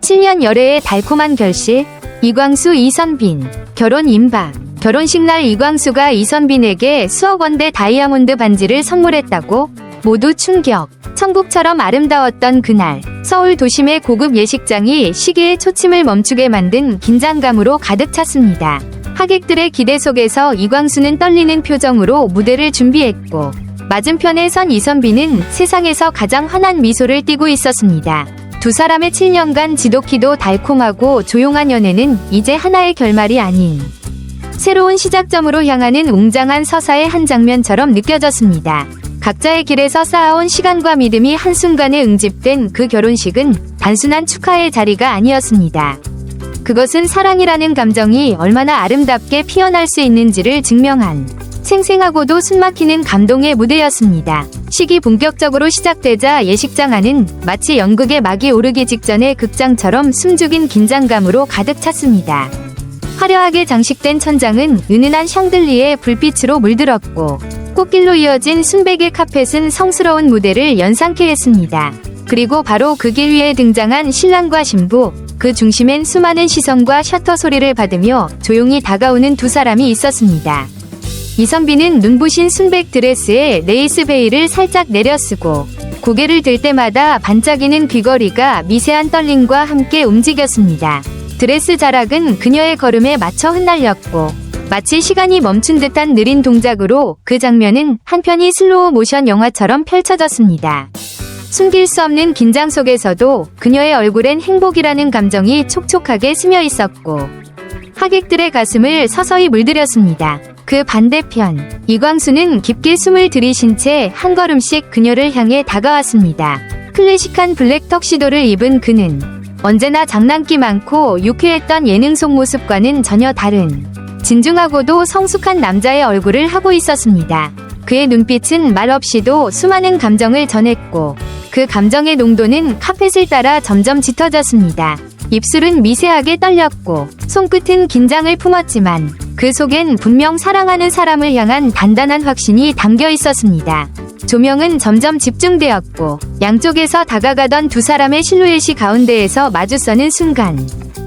7년 열애의 달콤한 결실, 이광수 이선빈, 결혼 임박. 결혼식 날 이광수가 이선빈에게 수억 원대 다이아몬드 반지를 선물했다고 모두 충격. 천국처럼 아름다웠던 그날, 서울 도심의 고급 예식장이 시계의 초침을 멈추게 만든 긴장감으로 가득 찼습니다. 하객들의 기대 속에서 이광수는 떨리는 표정으로 무대를 준비했고, 맞은편에 선 이선빈은 세상에서 가장 환한 미소를 띠고 있었습니다. 두 사람의 7년간 지독히도 달콤하고 조용한 연애는 이제 하나의 결말이 아닌 새로운 시작점으로 향하는 웅장한 서사의 한 장면처럼 느껴졌습니다. 각자의 길에서 쌓아온 시간과 믿음이 한순간에 응집된 그 결혼식은 단순한 축하의 자리가 아니었습니다. 그것은 사랑이라는 감정이 얼마나 아름답게 피어날 수 있는지를 증명한 생생하고도 숨막히는 감동의 무대였습니다. 식이 본격적으로 시작되자 예식장 안은 마치 연극의 막이 오르기 직전의 극장처럼 숨죽인 긴장감으로 가득 찼습니다. 화려하게 장식된 천장은 은은한 샹들리에 불빛으로 물들었고 꽃길로 이어진 순백의 카펫은 성스러운 무대를 연상케 했습니다. 그리고 바로 그 길 위에 등장한 신랑과 신부, 그 중심엔 수많은 시선과 셔터 소리를 받으며 조용히 다가오는 두 사람이 있었습니다. 이선비는 눈부신 순백 드레스에 레이스 베일을 살짝 내려쓰고 고개를 들 때마다 반짝이는 귀걸이가 미세한 떨림과 함께 움직였습니다. 드레스 자락은 그녀의 걸음에 맞춰 흩날렸고 마치 시간이 멈춘 듯한 느린 동작으로 그 장면은 한편이 슬로우 모션 영화처럼 펼쳐졌습니다. 숨길 수 없는 긴장 속에서도 그녀의 얼굴엔 행복이라는 감정이 촉촉하게 스며 있었고 하객들의 가슴을 서서히 물들였습니다. 그 반대편, 이광수는 깊게 숨을 들이신 채 한 걸음씩 그녀를 향해 다가왔습니다. 클래식한 블랙 턱시도를 입은 그는 언제나 장난기 많고 유쾌했던 예능 속 모습과는 전혀 다른 진중하고도 성숙한 남자의 얼굴을 하고 있었습니다. 그의 눈빛은 말없이도 수많은 감정을 전했고 그 감정의 농도는 카펫을 따라 점점 짙어졌습니다. 입술은 미세하게 떨렸고 손끝은 긴장을 품었지만 그 속엔 분명 사랑하는 사람을 향한 단단한 확신이 담겨 있었습니다. 조명은 점점 집중되었고 양쪽에서 다가가던 두 사람의 실루엣이 가운데에서 마주서는 순간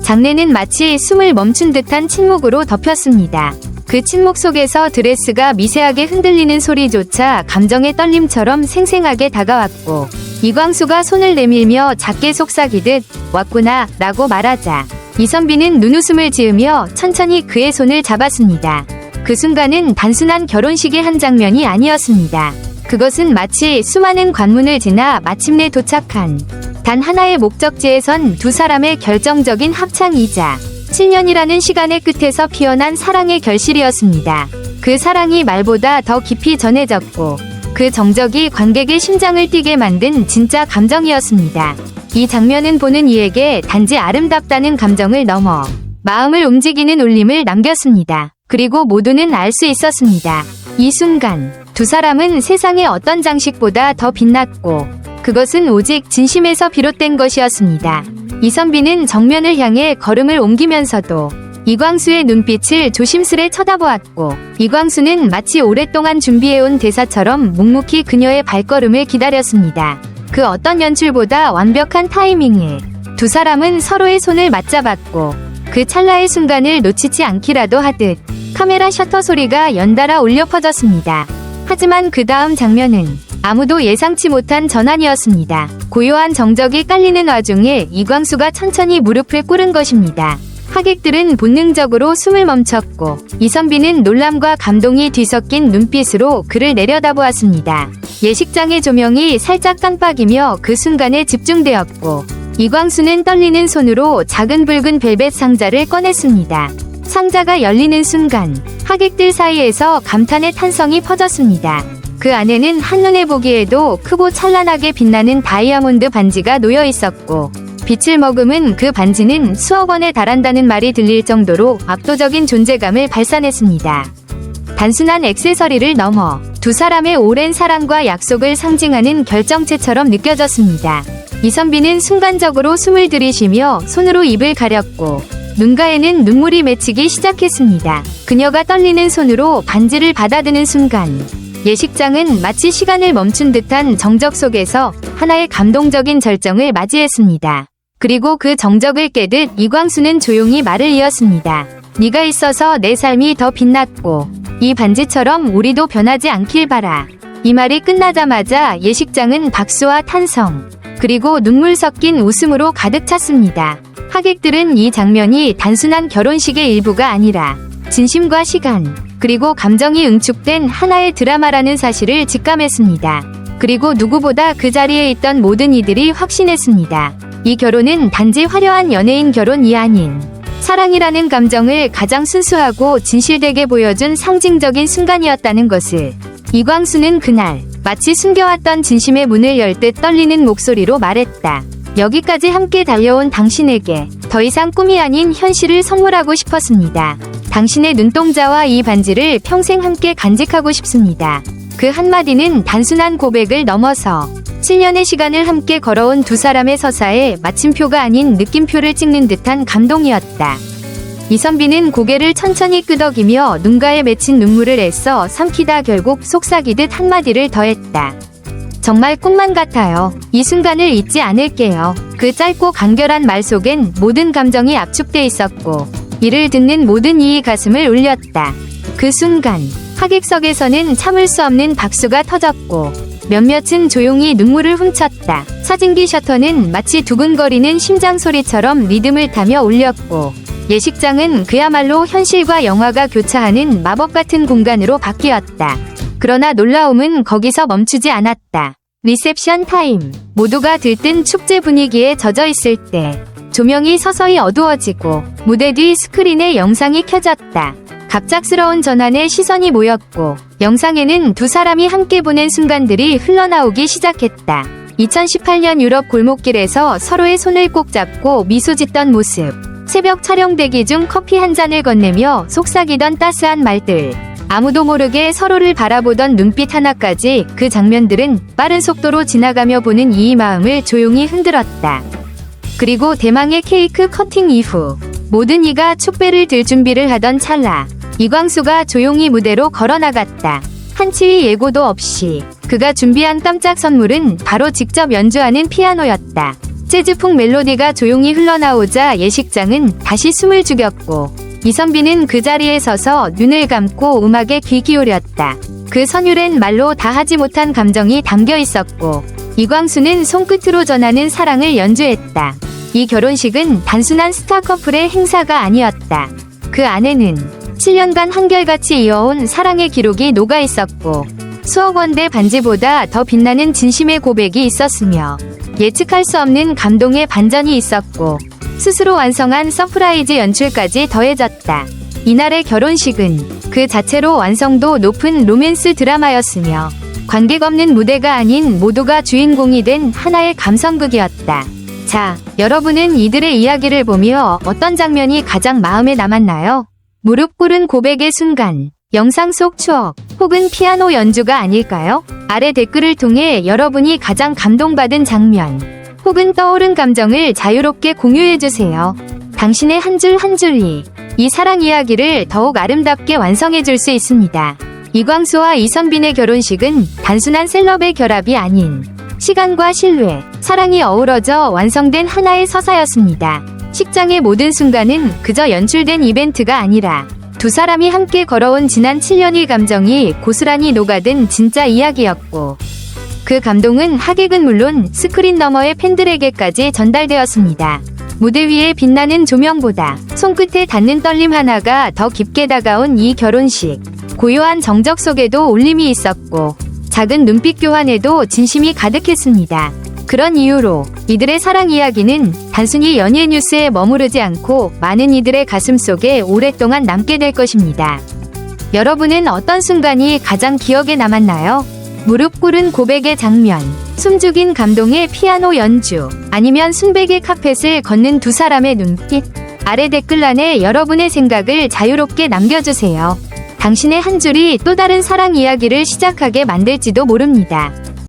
장례는 마치 숨을 멈춘 듯한 침묵으로 덮였습니다. 그 침묵 속에서 드레스가 미세하게 흔들리는 소리조차 감정의 떨림처럼 생생하게 다가왔고 이광수가 손을 내밀며 작게 속삭이듯 왔구나 라고 말하자 이선비는 눈웃음을 지으며 천천히 그의 손을 잡았습니다. 그 순간은 단순한 결혼식의 한 장면이 아니었습니다. 그것은 마치 수많은 관문을 지나 마침내 도착한 단 하나의 목적지에 선 두 사람의 결정적인 합창이자 7년이라는 시간의 끝에서 피어난 사랑의 결실이었습니다. 그 사랑이 말보다 더 깊이 전해졌고 그 정적이 관객의 심장을 뛰게 만든 진짜 감정이었습니다. 이 장면은 보는 이에게 단지 아름답다는 감정을 넘어 마음을 움직이는 울림을 남겼습니다. 그리고 모두는 알 수 있었습니다. 이 순간 두 사람은 세상의 어떤 장식보다 더 빛났고 그것은 오직 진심에서 비롯된 것이었습니다. 이선비는 정면을 향해 걸음을 옮기면서도 이광수의 눈빛을 조심스레 쳐다보았고 이광수는 마치 오랫동안 준비해온 대사처럼 묵묵히 그녀의 발걸음을 기다렸습니다. 그 어떤 연출보다 완벽한 타이밍에 두 사람은 서로의 손을 맞잡았고 그 찰나의 순간을 놓치지 않기라도 하듯 카메라 셔터 소리가 연달아 울려 퍼졌습니다. 하지만 그 다음 장면은 아무도 예상치 못한 전환이었습니다. 고요한 정적이 깔리는 와중에 이광수가 천천히 무릎을 꿇은 것입니다. 하객들은 본능적으로 숨을 멈췄고 이선비는 놀람과 감동이 뒤섞인 눈빛으로 그를 내려다보았습니다. 예식장의 조명이 살짝 깜빡이며 그 순간에 집중되었고 이광수는 떨리는 손으로 작은 붉은 벨벳 상자를 꺼냈습니다. 상자가 열리는 순간 하객들 사이에서 감탄의 탄성이 퍼졌습니다. 그 안에는 한눈에 보기에도 크고 찬란하게 빛나는 다이아몬드 반지가 놓여 있었고 빛을 머금은 그 반지는 수억 원에 달한다는 말이 들릴 정도로 압도적인 존재감을 발산했습니다. 단순한 액세서리를 넘어 두 사람의 오랜 사랑과 약속을 상징하는 결정체처럼 느껴졌습니다. 이선비는 순간적으로 숨을 들이쉬며 손으로 입을 가렸고 눈가에는 눈물이 맺히기 시작했습니다. 그녀가 떨리는 손으로 반지를 받아드는 순간 예식장은 마치 시간을 멈춘 듯한 정적 속에서 하나의 감동적인 절정을 맞이했습니다. 그리고 그 정적을 깨듯 이광수는 조용히 말을 이었습니다. 네가 있어서 내 삶이 더 빛났고 이 반지처럼 우리도 변하지 않길 바라. 이 말이 끝나자마자 예식장은 박수와 탄성 그리고 눈물 섞인 웃음으로 가득 찼습니다. 하객들은 이 장면이 단순한 결혼식의 일부가 아니라 진심과 시간 그리고 감정이 응축된 하나의 드라마라는 사실을 직감했습니다. 그리고 누구보다 그 자리에 있던 모든 이들이 확신했습니다. 이 결혼은 단지 화려한 연예인 결혼이 아닌 사랑이라는 감정을 가장 순수하고 진실되게 보여준 상징적인 순간이었다는 것을 이광수는 그날 마치 숨겨왔던 진심의 문을 열 듯 떨리는 목소리로 말했다. 여기까지 함께 달려온 당신에게 더 이상 꿈이 아닌 현실을 선물하고 싶었습니다. 당신의 눈동자와 이 반지를 평생 함께 간직하고 싶습니다. 그 한마디는 단순한 고백을 넘어서 7년의 시간을 함께 걸어온 두 사람의 서사에 마침표가 아닌 느낌표를 찍는 듯한 감동이었다. 이선비는 고개를 천천히 끄덕이며 눈가에 맺힌 눈물을 애써 삼키다 결국 속삭이듯 한마디를 더했다. 정말 꿈만 같아요. 이 순간을 잊지 않을게요. 그 짧고 간결한 말 속엔 모든 감정이 압축돼 있었고, 이를 듣는 모든 이의 가슴을 울렸다. 그 순간, 하객석에서는 참을 수 없는 박수가 터졌고, 몇몇은 조용히 눈물을 훔쳤다. 사진기 셔터는 마치 두근거리는 심장 소리처럼 리듬을 타며 울렸고, 예식장은 그야말로 현실과 영화가 교차하는 마법 같은 공간으로 바뀌었다. 그러나 놀라움은 거기서 멈추지 않았다. 리셉션 타임. 모두가 들뜬 축제 분위기에 젖어 있을 때 조명이 서서히 어두워지고 무대 뒤 스크린에 영상이 켜졌다. 갑작스러운 전환에 시선이 모였고 영상에는 두 사람이 함께 보낸 순간들이 흘러나오기 시작했다. 2018년 유럽 골목길에서 서로의 손을 꼭 잡고 미소 짓던 모습. 새벽 촬영 대기 중 커피 한 잔을 건네며 속삭이던 따스한 말들. 아무도 모르게 서로를 바라보던 눈빛 하나까지 그 장면들은 빠른 속도로 지나가며 보는 이의 마음을 조용히 흔들었다. 그리고 대망의 케이크 커팅 이후 모든 이가 축배를 들 준비를 하던 찰나 이광수가 조용히 무대로 걸어나갔다. 한치의 예고도 없이 그가 준비한 깜짝 선물은 바로 직접 연주하는 피아노였다. 재즈풍 멜로디가 조용히 흘러나오자 예식장은 다시 숨을 죽였고 이선비는 그 자리에 서서 눈을 감고 음악에 귀 기울였다. 그 선율엔 말로 다 하지 못한 감정이 담겨 있었고 이광수는 손끝으로 전하는 사랑을 연주했다. 이 결혼식은 단순한 스타 커플의 행사가 아니었다. 그 안에는 7년간 한결같이 이어온 사랑의 기록이 녹아 있었고 수억 원대 반지보다 더 빛나는 진심의 고백이 있었으며 예측할 수 없는 감동의 반전이 있었고 스스로 완성한 서프라이즈 연출까지 더해졌다. 이날의 결혼식은 그 자체로 완성도 높은 로맨스 드라마였으며 관객 없는 무대가 아닌 모두가 주인공이 된 하나의 감성극이었다. 자, 여러분은 이들의 이야기를 보며 어떤 장면이 가장 마음에 남았나요? 무릎 꿇은 고백의 순간, 영상 속 추억, 혹은 피아노 연주가 아닐까요? 아래 댓글을 통해 여러분이 가장 감동받은 장면, 혹은 떠오른 감정을 자유롭게 공유해주세요. 당신의 한 줄 한 줄이 이 사랑 이야기를 더욱 아름답게 완성해줄 수 있습니다. 이광수와 이선빈의 결혼식은 단순한 셀럽의 결합이 아닌 시간과 신뢰, 사랑이 어우러져 완성된 하나의 서사였습니다. 식장의 모든 순간은 그저 연출된 이벤트가 아니라 두 사람이 함께 걸어온 지난 7년의 감정이 고스란히 녹아든 진짜 이야기였고 그 감동은 하객은 물론 스크린 너머의 팬들에게까지 전달되었습니다. 무대 위에 빛나는 조명보다 손끝에 닿는 떨림 하나가 더 깊게 다가온 이 결혼식. 고요한 정적 속에도 울림이 있었고 작은 눈빛 교환에도 진심이 가득했습니다. 그런 이유로 이들의 사랑 이야기는 단순히 연예 뉴스에 머무르지 않고 많은 이들의 가슴 속에 오랫동안 남게 될 것입니다. 여러분은 어떤 순간이 가장 기억에 남았나요? 무릎 꿇은 고백의 장면, 숨죽인 감동의 피아노 연주, 아니면 순백의 카펫을 걷는 두 사람의 눈빛? 아래 댓글란에 여러분의 생각을 자유롭게 남겨주세요. 당신의 한 줄이 또 다른 사랑 이야기를 시작하게 만들지도 모릅니다.